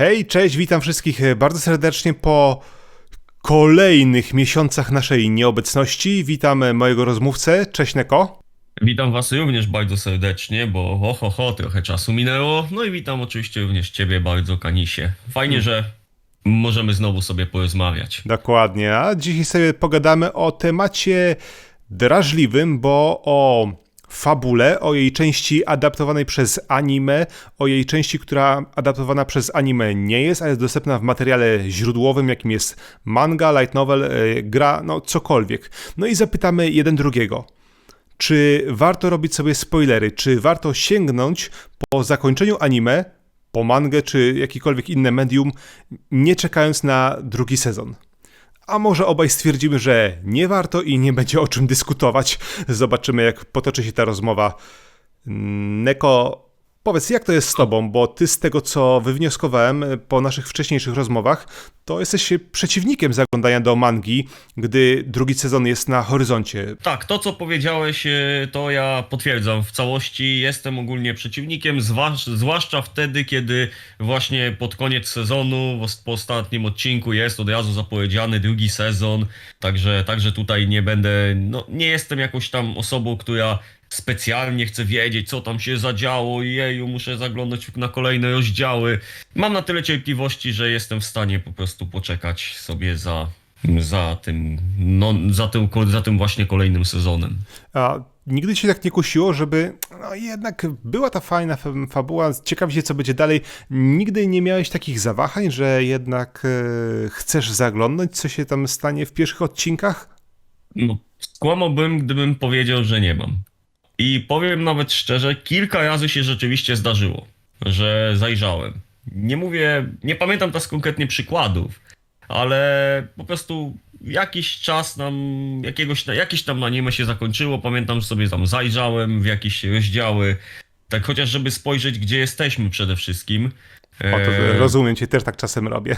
Hej, cześć, witam wszystkich bardzo serdecznie po kolejnych miesiącach naszej nieobecności. Witam mojego rozmówcę, cześć Neko. Witam Was również bardzo serdecznie, bo ho, ho, ho, trochę czasu minęło. No i witam oczywiście również Ciebie bardzo, Kanisie. Fajnie, że możemy znowu sobie porozmawiać. Dokładnie, a dzisiaj sobie pogadamy o temacie drażliwym, bo o fabule, o jej części adaptowanej przez anime, o jej części, która adaptowana przez anime nie jest, a jest dostępna w materiale źródłowym, jakim jest manga, light novel, e, gra, no cokolwiek. No i zapytamy jeden drugiego. Czy warto robić sobie spoilery? Czy warto sięgnąć po zakończeniu anime, po mangę czy jakiekolwiek inne medium, nie czekając na drugi sezon? A może obaj stwierdzimy, że nie warto i nie będzie o czym dyskutować. Zobaczymy, jak potoczy się ta rozmowa. Neko, powiedz, jak to jest z tobą, bo ty z tego, co wywnioskowałem po naszych wcześniejszych rozmowach, to jesteś przeciwnikiem zaglądania do mangi, gdy drugi sezon jest na horyzoncie. Tak, to co powiedziałeś, e, to ja potwierdzam w całości. Jestem ogólnie przeciwnikiem, zwłasz, zwłaszcza wtedy, kiedy właśnie pod koniec sezonu, po ostatnim odcinku jest od razu zapowiedziany drugi sezon. Także, także tutaj nie będę, no nie jestem jakąś tam osobą, która specjalnie chce wiedzieć, co tam się zadziało. Jeju, muszę zaglądać na kolejne rozdziały. Mam na tyle cierpliwości, że jestem w stanie po prostu poczekać sobie za, za tym, no, za tym, za tym właśnie kolejnym sezonem. A nigdy ci tak nie kusiło, żeby no jednak była ta fajna fa- fabuła, ciekawi się, co będzie dalej. Nigdy nie miałeś takich zawahań, że jednak e, chcesz zaglądnąć, co się tam stanie w pierwszych odcinkach? No, skłamałbym, gdybym powiedział, że nie mam. I powiem nawet szczerze, kilka razy się rzeczywiście zdarzyło, że zajrzałem. Nie mówię, nie pamiętam teraz konkretnie przykładów, ale po prostu jakiś czas nam, jakiegoś, jakieś tam anime się zakończyło, pamiętam, sobie tam zajrzałem w jakieś rozdziały, tak chociaż żeby spojrzeć, gdzie jesteśmy przede wszystkim. O, to E, rozumiem cię, też tak czasem robię.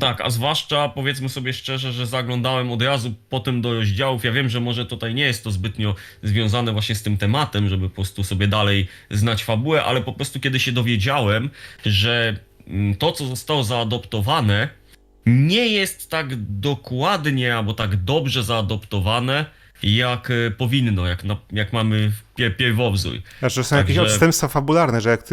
Tak, a zwłaszcza powiedzmy sobie szczerze, że zaglądałem od razu potem do rozdziałów. Ja wiem, że może tutaj nie jest to zbytnio związane właśnie z tym tematem, żeby po prostu sobie dalej znać fabułę, ale po prostu kiedy się dowiedziałem, że mm, to, co zostało zaadoptowane, nie jest tak dokładnie albo tak dobrze zaadoptowane, jak e, powinno, jak, na, jak mamy pie, pierwowzór. Znaczy, że są jakieś Także- odstępstwa fabularne, że jak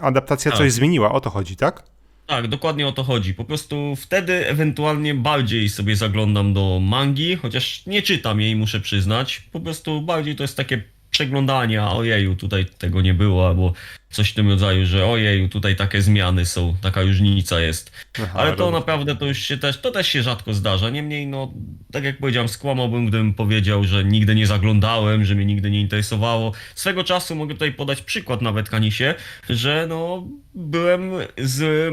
adaptacja Tak. coś zmieniła, o to chodzi, tak? Tak, dokładnie o to chodzi. Po prostu wtedy ewentualnie bardziej sobie zaglądam do mangi, chociaż nie czytam jej, muszę przyznać. Po prostu bardziej to jest takie przeglądanie, a ojeju, tutaj tego nie było, albo coś w tym rodzaju, że ojeju, tutaj takie zmiany są, taka różnica jest. Aha, Ale to rozumiem. naprawdę to już się też, to też się rzadko zdarza. Niemniej, no, tak jak powiedziałem, skłamałbym, gdybym powiedział, że nigdy nie zaglądałem, że mnie nigdy nie interesowało. Swego czasu mogę tutaj podać przykład nawet Kanisie, że no, byłem z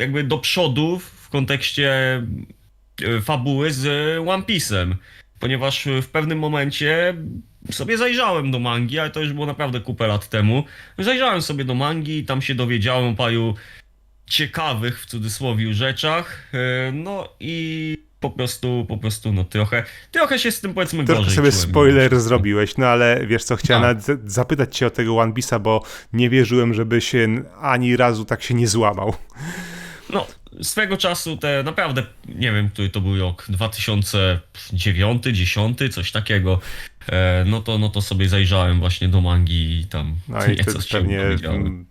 jakby do przodu w kontekście e, fabuły z One Piece'em. Ponieważ w pewnym momencie sobie zajrzałem do mangi, ale to już było naprawdę kupę lat temu. Zajrzałem sobie do mangi i tam się dowiedziałem o paru ciekawych w cudzysłowie rzeczach. e, No i po prostu, po prostu, no trochę, trochę się z tym powiedzmy gorzej sobie czułem. spoiler zrobiłeś, no ale wiesz co, chciałem Tak. zapytać cię o tego One Piece'a, bo nie wierzyłem, żeby się ani razu tak się nie złamał. No, swego czasu te naprawdę, nie wiem, który to był rok, 2009, 10, coś takiego. E, no to, no to sobie zajrzałem właśnie do mangi i tam No i nieco pewnie mm,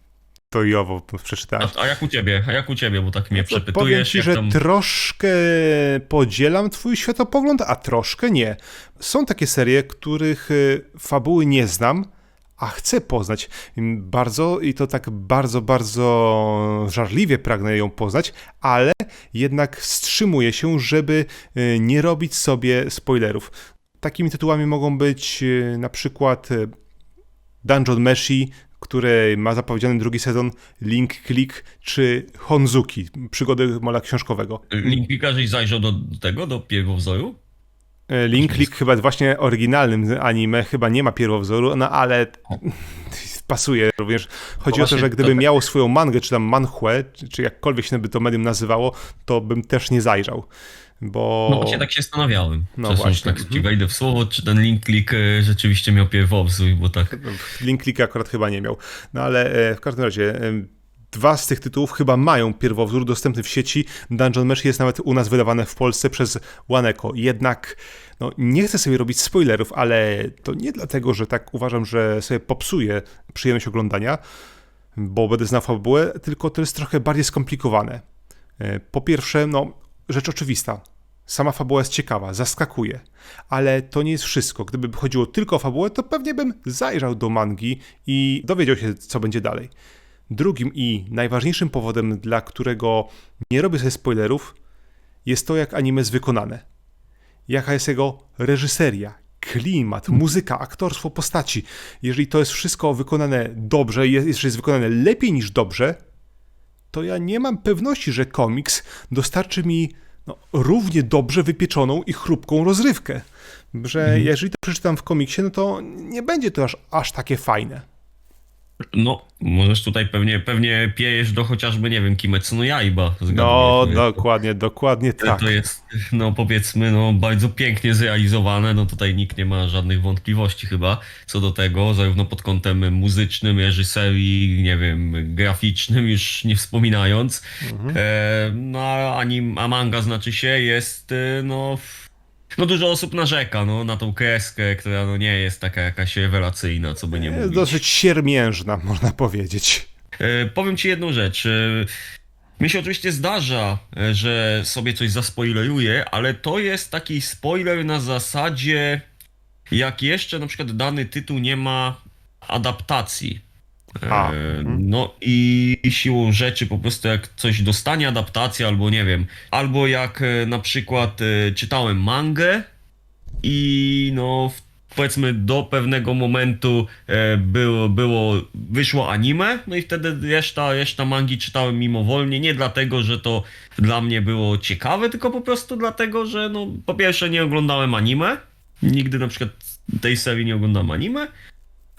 to i owo przeczytałeś. A, a jak u ciebie? A jak u ciebie? Bo tak mnie No Powiem przepytujesz. ci, jak że tam... troszkę podzielam twój światopogląd, a troszkę nie. Są takie serie, których y, fabuły nie znam, a chcę poznać. Bardzo i to tak bardzo, bardzo żarliwie pragnę ją poznać, ale jednak wstrzymuję się, żeby y, nie robić sobie spoilerów. Takimi tytułami mogą być y, na przykład y, Dungeon Meshi, który ma zapowiedziany drugi sezon, Link Click czy Honzuki, przygody mola książkowego. Link Pikażeś zajrzał do, do tego, do pierwowzoru? E, Link Click chyba właśnie oryginalnym anime chyba nie ma pierwowzoru, no ale pasuje również. Chodzi No o to, właśnie że gdyby to- miało swoją mangę, czy tam manhue, czy, jakkolwiek się by to medium nazywało, to bym też nie zajrzał. Bo... No właśnie tak się zastanawiałem. No właśnie. tak ci wejdę w słowo, czy ten link klik e, rzeczywiście miał pierwowzór, bo tak. Link Click akurat chyba nie miał. No ale e, w każdym razie dwa z tych tytułów chyba mają pierwowzór dostępny w sieci. Dungeon Mesh jest nawet u nas wydawane w Polsce przez Waneko. Jednak no, nie chcę sobie robić spoilerów, ale to nie dlatego, że tak uważam, że sobie popsuję przyjemność oglądania, bo będę znał fabułę, tylko to jest trochę bardziej skomplikowane. E, Po pierwsze, no, rzecz oczywista. Sama fabuła jest ciekawa, zaskakuje, ale to nie jest wszystko. Gdyby chodziło tylko o fabułę, to pewnie bym zajrzał do mangi i dowiedział się, co będzie dalej. Drugim i najważniejszym powodem, dla którego nie robię sobie spoilerów, jest to, jak anime jest wykonane. Jaka jest jego reżyseria, klimat, muzyka, aktorstwo postaci. Jeżeli to jest wszystko wykonane dobrze, je- jeżeli jest wykonane lepiej niż dobrze, to ja nie mam pewności, że komiks dostarczy mi no, równie dobrze wypieczoną i chrupką rozrywkę. Że jeżeli to przeczytam w komiksie, no to nie będzie to aż, aż takie fajne. No, możesz tutaj pewnie, pewnie piejesz do chociażby, nie wiem, Kimetsu no Yaiba. No, dokładnie, dokładnie To- tak. To jest, no powiedzmy, no bardzo pięknie zrealizowane, no tutaj nikt nie ma żadnych wątpliwości chyba co do tego, zarówno pod kątem muzycznym, reżyserii, nie wiem, graficznym, już nie wspominając. E, no a, anim, a manga znaczy się jest, e, no... No dużo osób narzeka no, na tą kreskę, która no, nie jest taka jakaś rewelacyjna, co by nie Jest mówić. dosyć siermiężna, można powiedzieć. E, powiem ci jedną rzecz. E, mi się oczywiście zdarza, e, że sobie coś zaspoileruję, ale to jest taki spoiler na zasadzie, jak jeszcze na przykład dany tytuł nie ma adaptacji. E, A, No i siłą rzeczy po prostu jak coś dostanie adaptację, albo nie wiem, albo jak e, na przykład e, czytałem mangę i no powiedzmy do pewnego momentu było, było, wyszło anime, no i wtedy reszta, reszta mangi czytałem mimowolnie, nie dlatego, że to dla mnie było ciekawe, tylko po prostu dlatego, że no po pierwsze nie oglądałem anime, nigdy na przykład tej serii nie oglądam anime,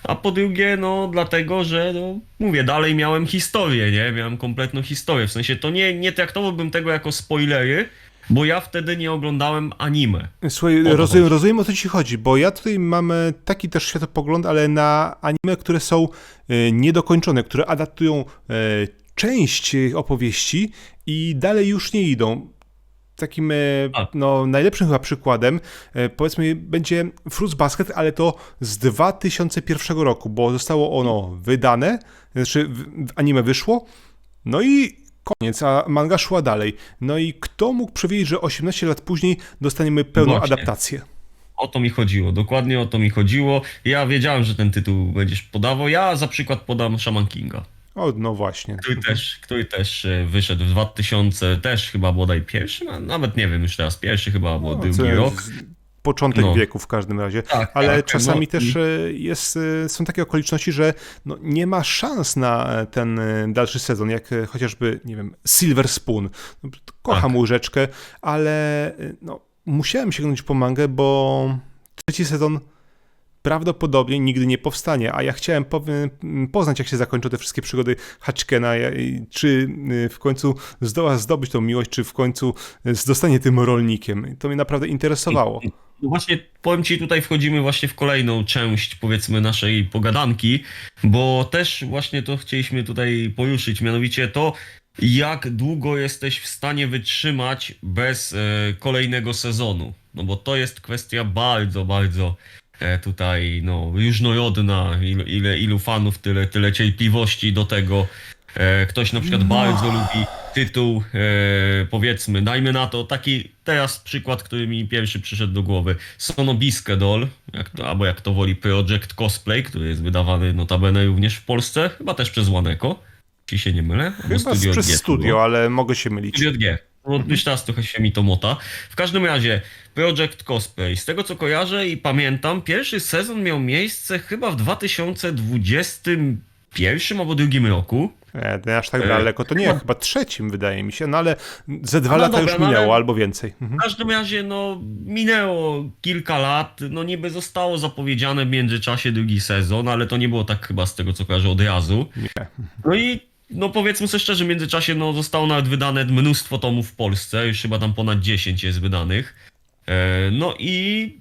a po drugie, no dlatego, że no, mówię, dalej miałem historię, nie? Miałem kompletną historię. W sensie to nie, nie traktowałbym tego jako spoilery, bo ja wtedy nie oglądałem anime. Słuchaj, rozumiem, chodzi. rozumiem o co ci chodzi, bo ja tutaj mam taki też światopogląd, ale na anime, które są e, niedokończone, które adaptują e, część e, opowieści i dalej już nie idą. Takim e, no, najlepszym chyba przykładem e, powiedzmy będzie Fruits Basket, ale to z 2001 roku, bo zostało ono wydane, znaczy anime wyszło, no i koniec, a manga szła dalej. No i kto mógł przewidzieć, że 18 lat później dostaniemy pełną Właśnie. adaptację? O to mi chodziło, dokładnie o to mi chodziło. Ja wiedziałem, że ten tytuł będziesz podawał. Ja za przykład podam Shaman Kinga, O, no właśnie. który też, który też e, wyszedł w 2000, też chyba bodaj pierwszy, a nawet nie wiem już teraz, pierwszy chyba, albo No, drugi rok. Początek No. wieku w każdym razie. Tak, Ale tak, czasami no też e, jest, e, są takie okoliczności, że no, nie ma szans na ten dalszy sezon, jak chociażby, nie wiem, Silver Spoon. No, Kocham Tak. łyżeczkę, ale no, musiałem sięgnąć po mangę, bo trzeci sezon prawdopodobnie nigdy nie powstanie, a ja chciałem poznać, jak się zakończą te wszystkie przygody Hatchkena, czy y, w końcu zdoła zdobyć tą miłość, czy w końcu y, zostanie tym rolnikiem. To mnie naprawdę interesowało. No właśnie, powiem ci, tutaj wchodzimy właśnie w kolejną część, powiedzmy, naszej pogadanki, bo też właśnie to chcieliśmy tutaj poruszyć, mianowicie to, jak długo jesteś w stanie wytrzymać bez e, kolejnego sezonu. No bo to jest kwestia bardzo, bardzo tutaj, no, różnorodna, ile, ile, ilu fanów, tyle, tyle cierpliwości do tego. E, ktoś na przykład No. bardzo lubi tytuł, e, powiedzmy, dajmy na to taki teraz przykład, który mi pierwszy przyszedł do głowy. Sonobiske Doll, jak to, albo jak to woli Project Cosplay, który jest wydawany notabene również w Polsce, chyba też przez Waneko, jeśli się nie mylę. Chyba Studio przez G studio, ale mogę się mylić. Studio G. No, już teraz trochę się mi to mota. W każdym razie, Project Cosplay. Z tego co kojarzę i pamiętam, pierwszy sezon miał miejsce chyba w 2021 albo drugim roku. Nie aż tak E, daleko, to nie, chyba- chyba trzecim wydaje mi się, no ale ze dwa No lata dobra, już no minęło, albo więcej. Mhm. W każdym razie, no, minęło kilka lat, no niby zostało zapowiedziane w międzyczasie drugi sezon, ale to nie było tak chyba z tego co kojarzę od razu. Nie. No i, no powiedzmy sobie szczerze, w międzyczasie, no, zostało nawet wydane mnóstwo tomów w Polsce, już chyba tam ponad 10 jest wydanych. E, no i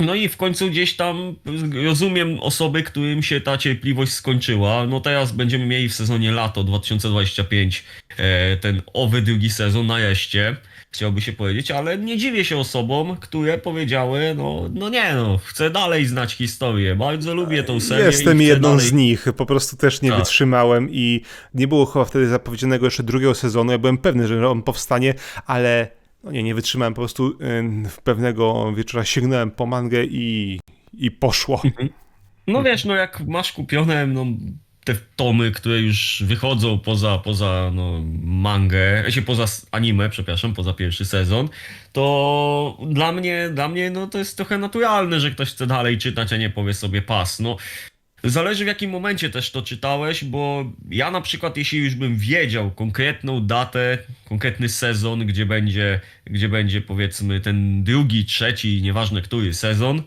No i w końcu gdzieś tam rozumiem osoby, którym się ta cierpliwość skończyła. No teraz będziemy mieli w sezonie lato 2025 e, ten owy drugi sezon nareszcie, chciałoby się powiedzieć, ale nie dziwię się osobom, które powiedziały, no, no nie no, chcę dalej znać historię, bardzo lubię tą serię. Jestem jedną dalej... z nich, po prostu też nie Tak. wytrzymałem i nie było chyba wtedy zapowiedzianego jeszcze drugiego sezonu. Ja byłem pewny, że on powstanie, ale no nie, nie wytrzymałem. Po prostu ym, pewnego wieczora sięgnąłem po mangę i, i poszło. No wiesz, no jak masz kupione no, te tomy, które już wychodzą poza, poza no, mangę, się poza anime, przepraszam, poza pierwszy sezon, to dla mnie, dla mnie no, to jest trochę naturalne, że ktoś chce dalej czytać, a nie powie sobie pas. No, Zależy w jakim momencie też to czytałeś, bo ja na przykład, jeśli już bym wiedział konkretną datę, konkretny sezon, gdzie będzie, gdzie będzie powiedzmy ten drugi, trzeci, nieważne który sezon,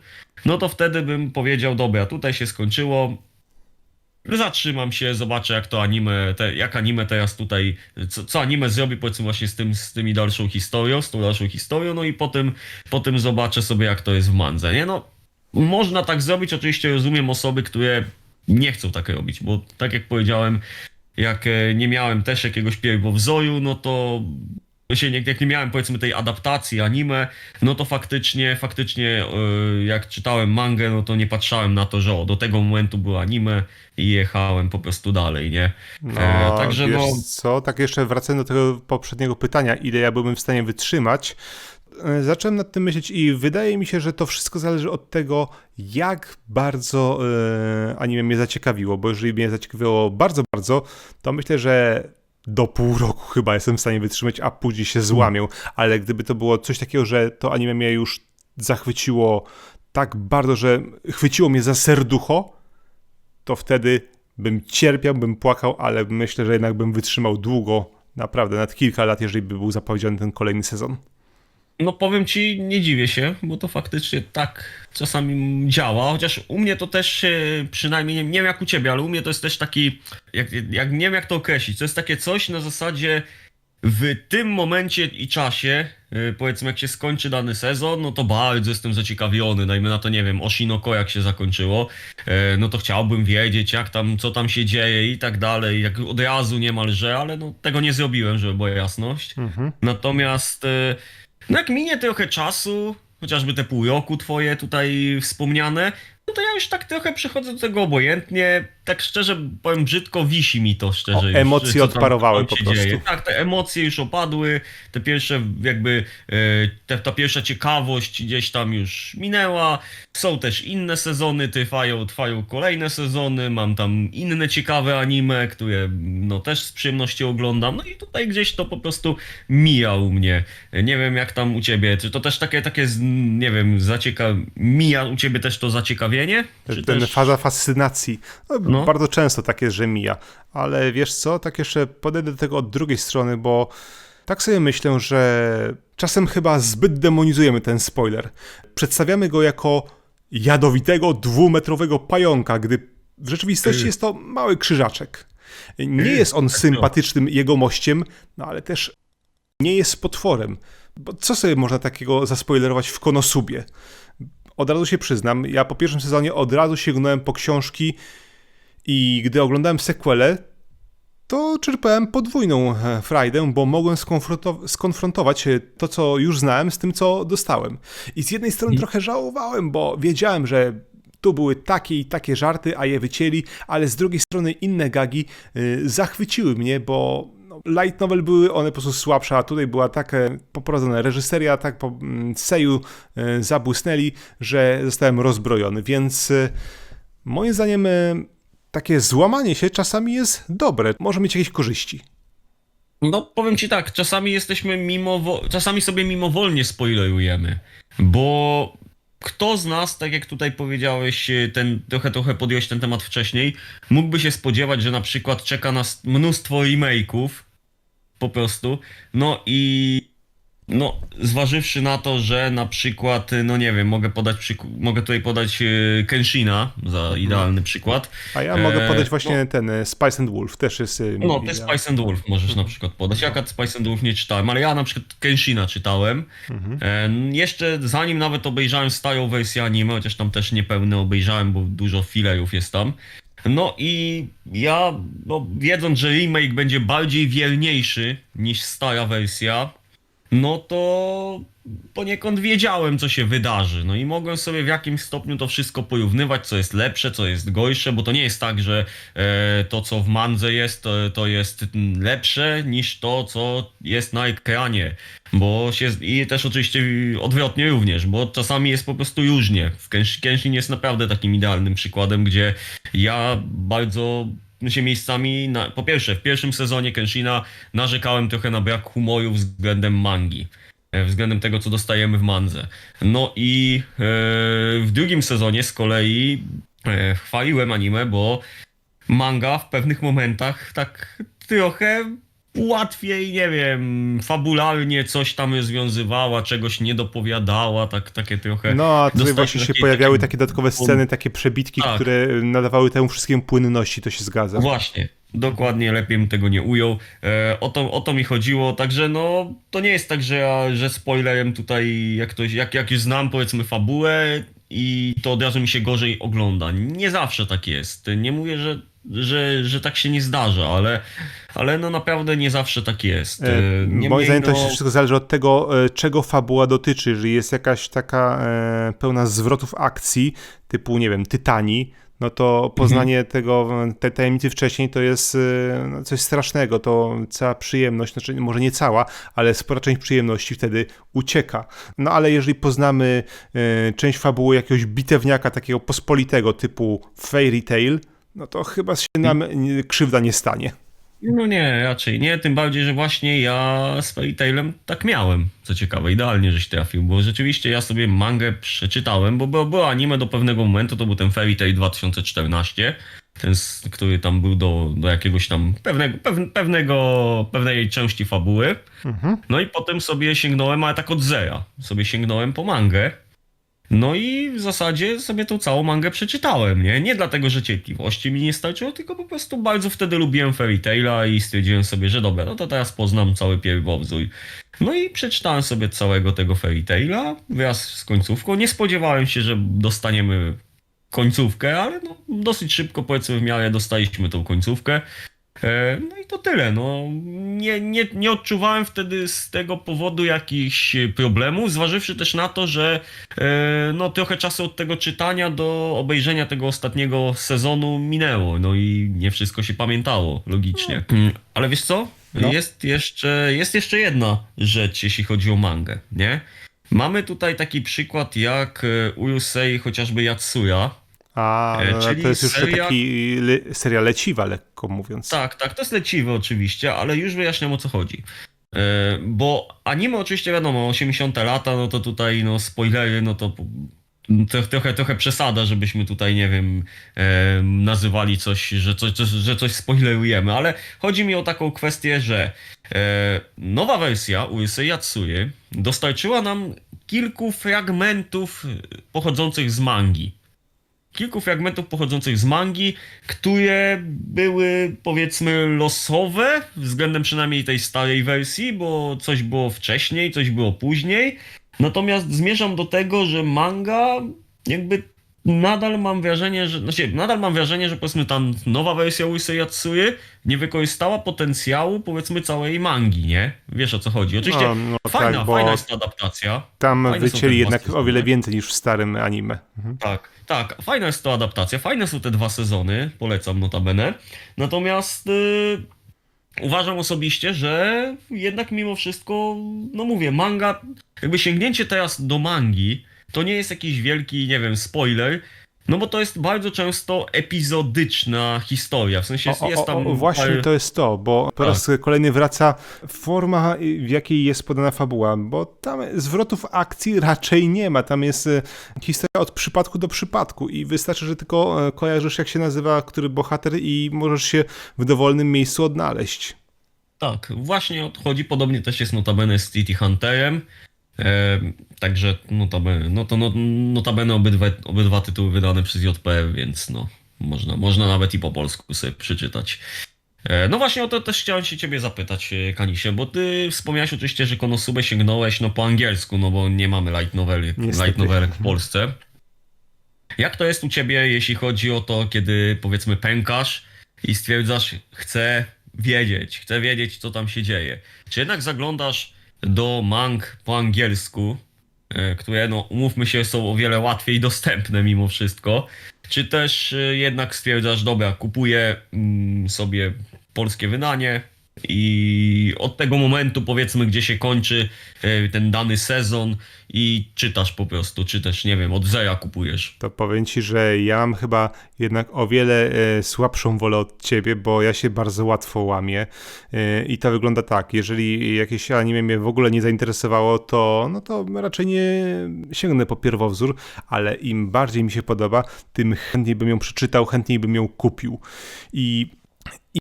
no to wtedy bym powiedział, dobra, tutaj się skończyło, zatrzymam się, zobaczę jak to anime, te, jak anime teraz tutaj, co, co anime zrobi powiedzmy właśnie z, tym, z tymi dalszą historią, z tą dalszą historią, no i potem, potem zobaczę sobie jak to jest w mandze, nie? No, można tak zrobić, oczywiście rozumiem osoby, które nie chcą tak robić, bo tak jak powiedziałem, jak e, nie miałem też jakiegoś pierwowzoru, no to się nie, jak nie miałem powiedzmy tej adaptacji anime, no to faktycznie, faktycznie e, jak czytałem mangę, no to nie patrzałem na to, że o, do tego momentu było anime i jechałem po prostu dalej, nie? No, E, także wiesz no, co, tak jeszcze wracając do tego poprzedniego pytania, ile ja byłbym w stanie wytrzymać, zacząłem nad tym myśleć i wydaje mi się, że to wszystko zależy od tego, jak bardzo e, anime mnie zaciekawiło, bo jeżeli mnie zaciekawiło bardzo, bardzo, to myślę, że do pół roku chyba jestem w stanie wytrzymać, a później się złamią, ale gdyby to było coś takiego, że to anime mnie już zachwyciło tak bardzo, że chwyciło mnie za serducho, to wtedy bym cierpiał, bym płakał, ale myślę, że jednak bym wytrzymał długo, naprawdę, nad kilka lat, jeżeli by był zapowiedziany ten kolejny sezon. No powiem ci, nie dziwię się, bo to faktycznie tak czasami działa, chociaż u mnie to też przynajmniej, nie, nie wiem jak u ciebie, ale u mnie to jest też taki, jak, jak nie wiem jak to określić, to jest takie coś na zasadzie w tym momencie i czasie, yy, powiedzmy jak się skończy dany sezon, no to bardzo jestem zaciekawiony, dajmy na to, nie wiem, Oshinoko jak się zakończyło, yy, no to chciałbym wiedzieć jak tam, co tam się dzieje i tak dalej, jak od razu niemalże, ale no tego nie zrobiłem, żeby była jasność. Mhm. Natomiast e, no jak minie trochę czasu, chociażby te pół roku twoje tutaj wspomniane, no to ja już tak trochę przechodzę do tego obojętnie. Tak szczerze powiem brzydko, wisi mi to szczerze. O, już, emocje tam- odparowały tam po prostu. dzieje. Tak, te emocje już opadły, te pierwsze jakby, e, te, ta pierwsza ciekawość gdzieś tam już minęła. Są też inne sezony, trwają, trwają kolejne sezony, mam tam inne ciekawe anime, które no też z przyjemnością oglądam. No i tutaj gdzieś to po prostu mija u mnie. Nie wiem jak tam u ciebie, czy to też takie, takie nie wiem, zacieka... mija u ciebie też to zaciekawienie? Czy Ten też... faza fascynacji. No, No. Bardzo często tak jest, że mija. Ale wiesz co, tak jeszcze podejdę do tego od drugiej strony, bo tak sobie myślę, że czasem chyba zbyt demonizujemy ten spoiler. Przedstawiamy go jako jadowitego, dwumetrowego pająka, gdy w rzeczywistości jest to mały krzyżaczek. Nie jest on sympatycznym jegomościem, no ale też nie jest potworem. Bo co sobie można takiego zaspoilerować w Konosubie? Od razu się przyznam, ja po pierwszym sezonie od razu sięgnąłem po książki i gdy oglądałem sequelę, to czerpałem podwójną e, frajdę, bo mogłem skonfronto- skonfrontować e, to, co już znałem, z tym, co dostałem. I z jednej strony trochę żałowałem, bo wiedziałem, że tu były takie i takie żarty, a je wycięli, ale z drugiej strony inne gagi y, zachwyciły mnie, bo no, light novel były one po prostu słabsze, a tutaj była tak e, poprowadzona reżyseria, tak po mm, seju e, zabłysnęli, że zostałem rozbrojony, więc e, moim zdaniem e, takie złamanie się czasami jest dobre, może mieć jakieś korzyści. No powiem ci tak, czasami jesteśmy mimo, czasami sobie mimowolnie spoilerujemy, bo kto z nas, tak jak tutaj powiedziałeś, ten, trochę, trochę podjąłeś ten temat wcześniej, mógłby się spodziewać, że na przykład czeka nas mnóstwo remake'ów, po prostu, no i No, zważywszy na to, że na przykład, no nie wiem, mogę podać przyk- mogę tutaj podać e, Kenshina za idealny przykład. A ja mogę E, podać właśnie ten e, Spice and Wolf, też jest... No, mi- te ja- Spice and Wolf możesz na przykład podać. Ja akurat Spice and Wolf nie czytałem, ale ja na przykład Kenshina czytałem. E, jeszcze zanim nawet obejrzałem starą wersję anime, chociaż tam też niepełny obejrzałem, bo dużo filerów jest tam. No i ja, no, wiedząc, że remake będzie bardziej wierniejszy niż stara wersja, no to poniekąd wiedziałem, co się wydarzy. No i mogłem sobie w jakimś stopniu to wszystko porównywać, co jest lepsze, co jest gorsze, bo to nie jest tak, że e, to, co w mandze jest, to, to jest lepsze niż to, co jest na ekranie. Bo się, i też oczywiście odwrotnie również, bo czasami jest po prostu różnie. W Kensh- Kenshin jest naprawdę takim idealnym przykładem, gdzie ja bardzo się miejscami, na, po pierwsze, w pierwszym sezonie Kenshina narzekałem trochę na brak humoru względem mangi. e, Względem tego, co dostajemy w mandze. No i e, w drugim sezonie z kolei e, chwaliłem anime, bo manga w pewnych momentach tak trochę łatwiej, nie wiem, fabularnie coś tam rozwiązywała, czegoś nie dopowiadała, tak, takie trochę... No, a tutaj właśnie się pojawiały takie- dodatkowe sceny, takie przebitki, Tak. które nadawały temu wszystkiemu płynności, to się zgadza. Właśnie, dokładnie, lepiej bym tego nie ujął. E, o, to, o to mi chodziło, także no, to nie jest tak, że ja, że spoilerem tutaj, jak, ktoś, jak, jak już znam powiedzmy fabułę i to od razu mi się gorzej ogląda. Nie zawsze tak jest. Nie mówię, że, że, że tak się nie zdarza, ale, ale no naprawdę nie zawsze tak jest. E, Niemniej, Moim zdaniem to no, się wszystko zależy od tego, e, czego fabuła dotyczy. Jeżeli jest jakaś taka e, pełna zwrotów akcji, typu, nie wiem, Tytani, no to poznanie Mhm. tego, tej tajemnicy wcześniej to jest e, no, coś strasznego. To cała przyjemność, znaczy może nie cała, ale spora część przyjemności wtedy ucieka. No ale jeżeli poznamy e, część fabuły jakiegoś bitewniaka takiego pospolitego typu Fairy Tail, no to chyba się nam krzywda nie stanie. No nie, raczej nie, tym bardziej, że właśnie ja z Fairy Tailem tak miałem, co ciekawe, idealnie żeś trafił, bo rzeczywiście ja sobie mangę przeczytałem, bo było, było anime do pewnego momentu, to był ten Fairy Tail 2014, ten, który tam był do, do jakiegoś tam pewnego, pew, pewnego, pewnej części fabuły, no i potem sobie sięgnąłem, ale tak od zera, sobie sięgnąłem po mangę, no i w zasadzie sobie tą całą mangę przeczytałem, nie? Nie dlatego, że cierpliwości mi nie starczyło, tylko po prostu bardzo wtedy lubiłem Fairy Taila i stwierdziłem sobie, że dobra, no to teraz poznam cały pierwowzór. No i przeczytałem sobie całego tego Fairy Taila wraz z końcówką. Nie spodziewałem się, że dostaniemy końcówkę, ale no, dosyć szybko, powiedzmy w miarę dostaliśmy tą końcówkę. E, No i to tyle. No, nie, nie, nie odczuwałem wtedy z tego powodu jakichś problemów, zważywszy też na to, że e, no, trochę czasu od tego czytania do obejrzenia tego ostatniego sezonu minęło. No i nie wszystko się pamiętało, logicznie. Mm, Ale wiesz co? No. Jest, jeszcze, jest jeszcze jedna rzecz, jeśli chodzi o mangę, nie? Mamy tutaj taki przykład jak e, Urusei chociażby Yatsuya, A, E, no, czyli to jest już seria- taki le, seria leciwa, lekko mówiąc. Tak, tak, to jest leciwe oczywiście, ale już wyjaśniam o co chodzi. E, Bo anime oczywiście wiadomo, 80 lata, no to tutaj no spoilery, no to trochę, trochę przesada, żebyśmy tutaj, nie wiem, e, nazywali coś, że coś, że, coś spoilerujemy, ale chodzi mi o taką kwestię, że e, nowa wersja Yatsury dostarczyła nam kilku fragmentów pochodzących z mangi kilku fragmentów pochodzących z mangi, które były powiedzmy losowe względem przynajmniej tej starej wersji, bo coś było wcześniej, coś było później. Natomiast zmierzam do tego, że manga jakby nadal mam wrażenie, że znaczy nadal mam wrażenie, że powiedzmy ta nowa wersja Urusei Yatsury nie wykorzystała potencjału powiedzmy całej mangi, nie? Wiesz o co chodzi. Oczywiście No, no fajna, tak, fajna jest to adaptacja. Tam Fajne wycięli jednak o wiele więcej niż w starym anime. Mhm. Tak, tak, fajna jest to adaptacja, fajne są te dwa sezony, polecam notabene. Natomiast y, uważam osobiście, że jednak mimo wszystko, no mówię, manga, jakby sięgnięcie teraz do mangi, to nie jest jakiś wielki, nie wiem, spoiler, no bo to jest bardzo często epizodyczna historia, w sensie jest, O, o, jest tam... o, właśnie parę- to jest to, bo po Tak. raz kolejny wraca forma, w jakiej jest podana fabuła, bo tam zwrotów akcji raczej nie ma. Tam jest e, historia od przypadku do przypadku i wystarczy, że tylko e, kojarzysz, jak się nazywa który bohater i możesz się w dowolnym miejscu odnaleźć. Tak, właśnie odchodzi, podobnie też jest notabene z City Hunterem. Także notabene, no to no, notabene obydwa, obydwa tytuły wydane przez JPF, więc no można, można nawet i po polsku sobie przeczytać. E, no właśnie o to też chciałem się ciebie zapytać, e, Kanisie, bo ty wspomniałeś oczywiście, że Konosubę sięgnąłeś no po angielsku, no bo nie mamy light noveli, Niestety. light novelek w Polsce. Jak to jest u ciebie, jeśli chodzi o to, kiedy powiedzmy pękasz i stwierdzasz, chcę wiedzieć, chcę wiedzieć, co tam się dzieje. Czy jednak zaglądasz do mang po angielsku, które, no, umówmy się, są o wiele łatwiej dostępne mimo wszystko, czy też e, jednak stwierdzasz, dobra, kupuję mm, sobie polskie wydanie i od tego momentu, powiedzmy, gdzie się kończy e, ten dany sezon i czytasz po prostu, czy też, nie wiem, od zera kupujesz. To powiem ci, że ja mam chyba jednak o wiele e, słabszą wolę od ciebie, bo ja się bardzo łatwo łamię. E, I to wygląda tak, jeżeli jakieś anime mnie w ogóle nie zainteresowało, to, no to raczej nie sięgnę po pierwowzór, ale im bardziej mi się podoba, tym chętniej bym ją przeczytał, chętniej bym ją kupił. I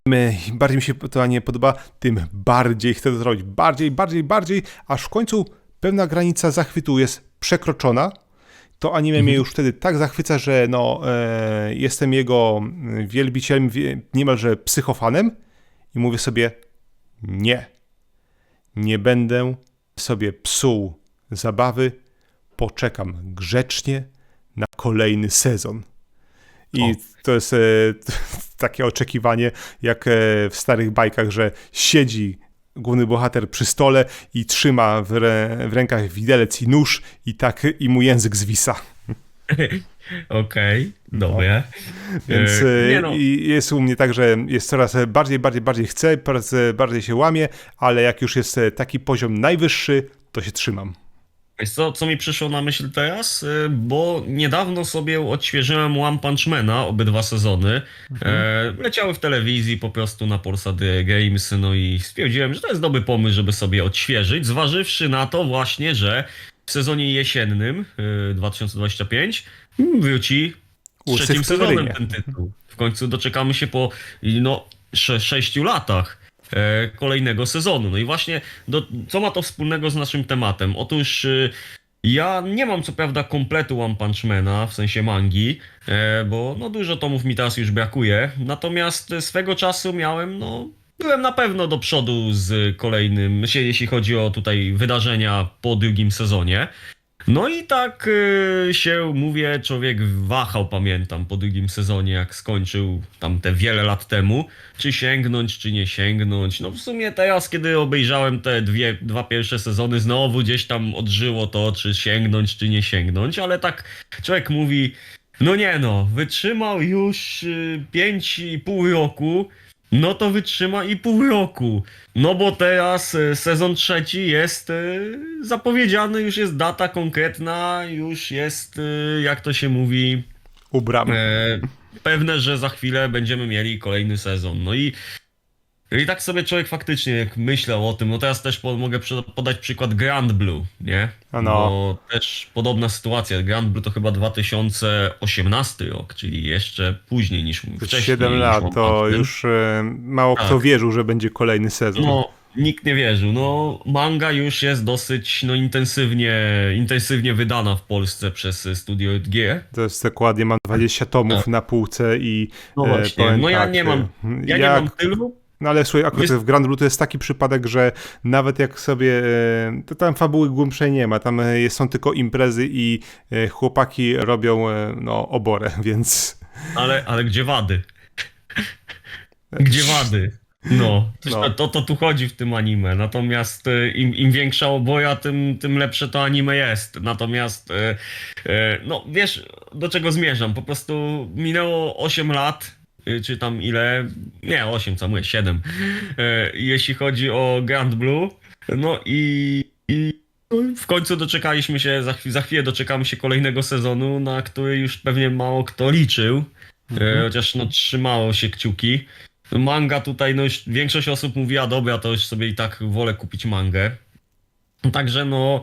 im bardziej mi się to anime podoba, tym bardziej chcę to zrobić. Bardziej, bardziej, bardziej, aż w końcu pewna granica zachwytu jest przekroczona. To anime mnie już wtedy tak zachwyca, że no, e, jestem jego wielbicielem, wie, niemalże psychofanem i mówię sobie nie. Nie będę sobie psuł zabawy, poczekam grzecznie na kolejny sezon. I O. to jest e, takie oczekiwanie, jak e, w starych bajkach, że siedzi główny bohater przy stole i trzyma w, rę, w rękach widelec i nóż i tak i mu język zwisa. Okej, dobre. Więc E, e, no. jest u mnie tak, że jest coraz bardziej, bardziej, bardziej chcę, coraz bardziej się łamie, ale jak już jest taki poziom najwyższy, to się trzymam. Wiesz co, co mi przyszło na myśl teraz? Y, Bo niedawno sobie odświeżyłem One Punch Mana, obydwa sezony. E, leciały w telewizji po prostu na Polsady Games, no i stwierdziłem, że to jest dobry pomysł, żeby sobie odświeżyć, zważywszy na to właśnie, że w sezonie jesiennym y, 2025 mm, wróci Łysy trzecim sezonem ten tytuł. W końcu doczekamy się po no, sze- sześciu latach kolejnego sezonu. No i właśnie, do, co ma to wspólnego z naszym tematem? Otóż e, ja nie mam co prawda kompletu One Punch Mana, w sensie mangi, e, bo no, dużo tomów mi teraz już brakuje. Natomiast e, swego czasu miałem, no, byłem na pewno do przodu z kolejnym, jeśli chodzi o tutaj wydarzenia po drugim sezonie. No i tak y, się, mówię, człowiek wahał, pamiętam, po drugim sezonie, jak skończył tam te wiele lat temu, czy sięgnąć, czy nie sięgnąć. No w sumie teraz, kiedy obejrzałem te dwie, dwa pierwsze sezony, znowu gdzieś tam odżyło to, czy sięgnąć, czy nie sięgnąć, ale tak człowiek mówi, no nie no, wytrzymał już y, pięć i pół roku, no to wytrzyma i pół roku. No bo teraz e, sezon trzeci jest e, zapowiedziany, już jest data konkretna, już jest, e, jak to się mówi, Ubram. e, pewne, że za chwilę będziemy mieli kolejny sezon. No i, i tak sobie człowiek faktycznie jak myślał o tym, no teraz też po, mogę podać przykład Grand Blue, nie? No. Bo też podobna sytuacja. Grand Blue to chyba 2018 rok, czyli jeszcze później niż wcześniej. 7 niż lat, to już e, mało Tak. kto wierzył, że będzie kolejny sezon. No, nikt nie wierzył. No, manga już jest dosyć no, intensywnie, intensywnie wydana w Polsce przez e, Studio EG. To jest dokładnie, mam 20 tomów Tak. na półce i No e, właśnie, powiem no ja tak, nie mam, e, ja nie jak- mam tylu. No ale słuchaj, akurat w Grand Blue to jest taki przypadek, że nawet jak sobie, e, to tam fabuły głębszej nie ma, tam e, są tylko imprezy i e, chłopaki robią no, oborę, więc Ale, ale gdzie wady? Gdzie wady? No, to, No. To, to tu chodzi w tym anime. Natomiast im, im większa oboja, tym, tym lepsze to anime jest. Natomiast, no wiesz, do czego zmierzam? Po prostu minęło 8 lat, czy tam ile? Nie, 8, co mówię, 7. E, jeśli chodzi o Grand Blue. No i, i w końcu doczekaliśmy się, za, chwi- za chwilę doczekamy się kolejnego sezonu, na który już pewnie mało kto liczył. E, chociaż no trzymało się kciuki. Manga tutaj, no już większość osób mówiła, dobra, to już sobie i tak wolę kupić mangę. Także no,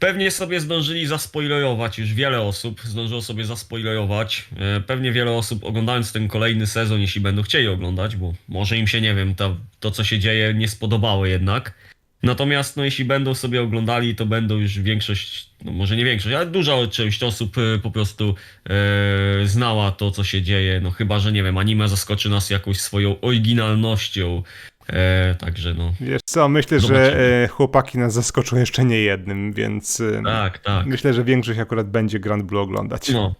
Pewnie sobie zdążyli zaspoilerować, już wiele osób zdążyło sobie zaspoilerować. E, Pewnie wiele osób oglądając ten kolejny sezon, jeśli będą chcieli oglądać, bo może im się, nie wiem, to, to co się dzieje nie spodobało jednak. Natomiast no, jeśli będą sobie oglądali, to będą już większość, no może nie większość, ale duża część osób e, po prostu e, znała to, co się dzieje. No chyba, że nie wiem, anime zaskoczy nas jakąś swoją oryginalnością. E, także no, Wiesz co, myślę, Zobaczymy. że e, chłopaki nas zaskoczą jeszcze nie jednym, więc e, tak, tak. myślę, że większość akurat będzie Grand Blue oglądać. No.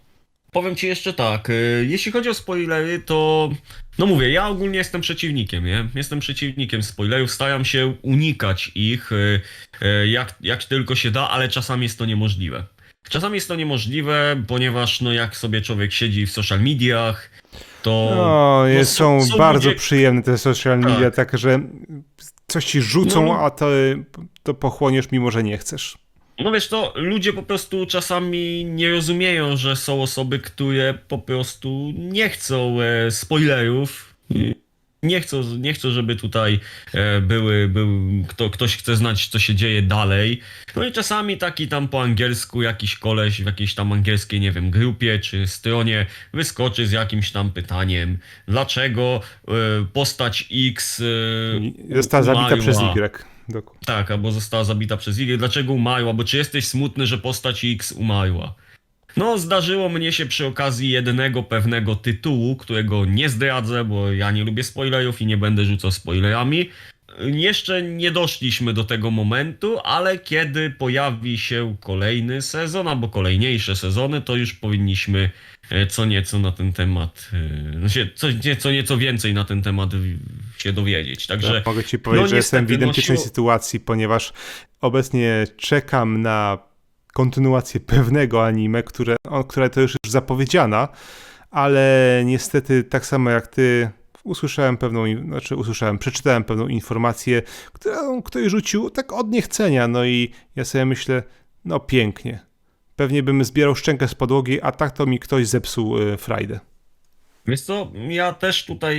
Powiem ci jeszcze tak, y, jeśli chodzi o spoilery, to no mówię, ja ogólnie jestem przeciwnikiem, nie? Jestem przeciwnikiem spoilerów, staram się unikać ich jak, jak tylko się da, ale czasami jest to niemożliwe. Czasami jest to niemożliwe, ponieważ no jak sobie człowiek siedzi w social mediach, to No, jest, są- są, są bardzo ludzie- przyjemne te social media, Tak. tak, że coś ci rzucą, No, no. a to, to pochłoniesz mimo, że nie chcesz. No wiesz to, ludzie po prostu czasami nie rozumieją, że są osoby, które po prostu nie chcą e, spoilerów. Nie chcą, nie chcą, żeby tutaj e, były, był, kto, ktoś chce znać, co się dzieje dalej. No i czasami taki tam po angielsku jakiś koleś w jakiejś tam angielskiej, nie wiem, grupie czy stronie wyskoczy z jakimś tam pytaniem, dlaczego e, postać X e, Została zabita przez Y. Tak, albo została zabita przez Y. Dlaczego umarła? Bo czy jesteś smutny, że postać X umarła? No, zdarzyło mnie się przy okazji jednego pewnego tytułu, którego nie zdradzę, bo ja nie lubię spoilerów i nie będę rzucał spoilerami. Jeszcze nie doszliśmy do tego momentu, ale kiedy pojawi się kolejny sezon albo kolejniejsze sezony, to już powinniśmy e, co nieco na ten temat, e, no się, co, co nieco więcej na ten temat się dowiedzieć. Także Tak, Mogę ci powiedzieć, że jestem w no identycznej sytuacji, ponieważ obecnie czekam na kontynuację pewnego anime, które, o, to już jest zapowiedziana, ale niestety tak samo jak ty usłyszałem pewną, znaczy usłyszałem, przeczytałem pewną informację, którą ktoś rzucił tak od niechcenia, no i ja sobie myślę, no pięknie. Pewnie bym zbierał szczękę z podłogi, a tak to mi ktoś zepsuł y, frajdę. Wiesz co, ja też tutaj,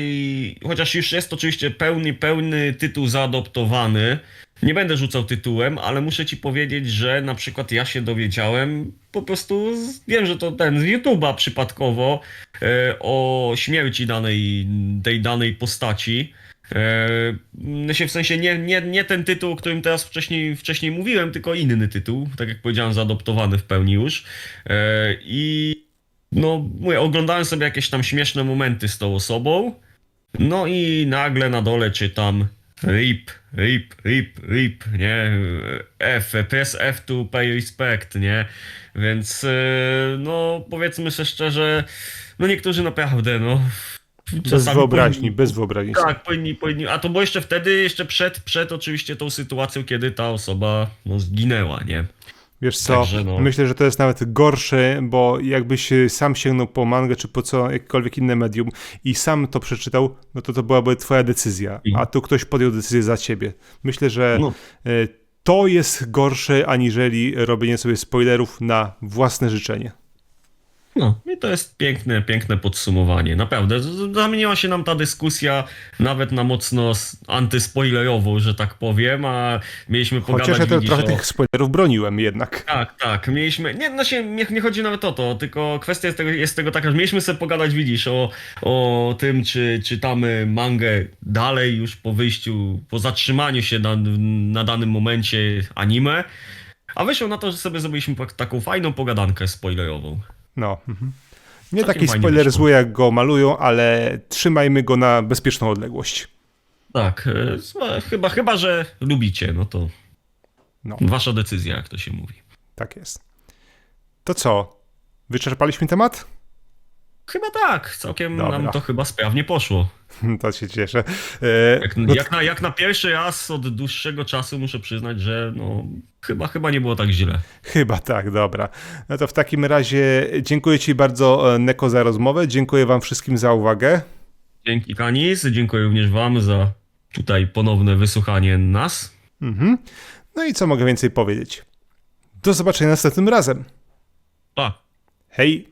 chociaż już jest oczywiście pełny, pełny tytuł zaadoptowany, nie będę rzucał tytułem, ale muszę ci powiedzieć, że na przykład ja się dowiedziałem, po prostu z, wiem, że to ten z YouTube'a przypadkowo e, o śmierci danej, tej danej postaci. E, się w sensie nie, nie, nie ten tytuł, o którym teraz wcześniej, wcześniej mówiłem, tylko inny tytuł, tak jak powiedziałem, zaadoptowany w pełni już. E, I no, mówię, oglądałem sobie jakieś tam śmieszne momenty z tą osobą. No i nagle na dole czytam RIP, RIP, RIP, RIP, nie? F, press F to pay respect, nie? Więc, yy, no, powiedzmy sobie szczerze, no niektórzy naprawdę, no. Bez wyobraźni, powinni- bez wyobraźni. tak, powinni, powinni. A to było jeszcze wtedy, jeszcze przed, przed oczywiście tą sytuacją, kiedy ta osoba no, zginęła, nie? Wiesz co, Także no. myślę, że to jest nawet gorsze, bo jakbyś y, sam sięgnął po mangę czy po co, jakiekolwiek inne medium i sam to przeczytał, no to to byłaby twoja decyzja, a tu ktoś podjął decyzję za ciebie. Myślę, że No. y, to jest gorsze aniżeli robienie sobie spoilerów na własne życzenie. No i to jest piękne, piękne podsumowanie. Naprawdę, zamieniła się nam ta dyskusja nawet na mocno antyspoilerową, że tak powiem, a mieliśmy pogadać Chociaż ja trochę o... tych spoilerów broniłem jednak. Tak, tak, mieliśmy, nie, no się, nie, nie chodzi nawet o to, tylko kwestia jest tego, jest tego taka, że mieliśmy sobie pogadać, widzisz, o, o tym, czy czytamy mangę dalej już po wyjściu, po zatrzymaniu się na, na danym momencie anime, a wyszło na to, że sobie zrobiliśmy taką fajną pogadankę spoilerową. No. Mhm. Nie Całkiem taki spoiler wyszło. zły, jak go malują, ale trzymajmy go na bezpieczną odległość. Tak, e, chyba, chyba, że lubicie, no to No. wasza decyzja, jak to się mówi. Tak jest. To co? Wyczerpaliśmy temat? Chyba tak, całkiem Dobra. nam to chyba sprawnie poszło. To się cieszę. E, Jak, no jak, na, jak na pierwszy raz od dłuższego czasu muszę przyznać, że no, chyba, chyba nie było tak źle. Chyba tak, dobra. No to w takim razie dziękuję Ci bardzo, e, Neko, za rozmowę. Dziękuję Wam wszystkim za uwagę. Dzięki Kanis, dziękuję również wam za tutaj ponowne wysłuchanie nas. Mhm. No i co mogę więcej powiedzieć? Do zobaczenia następnym razem. Pa! Hej!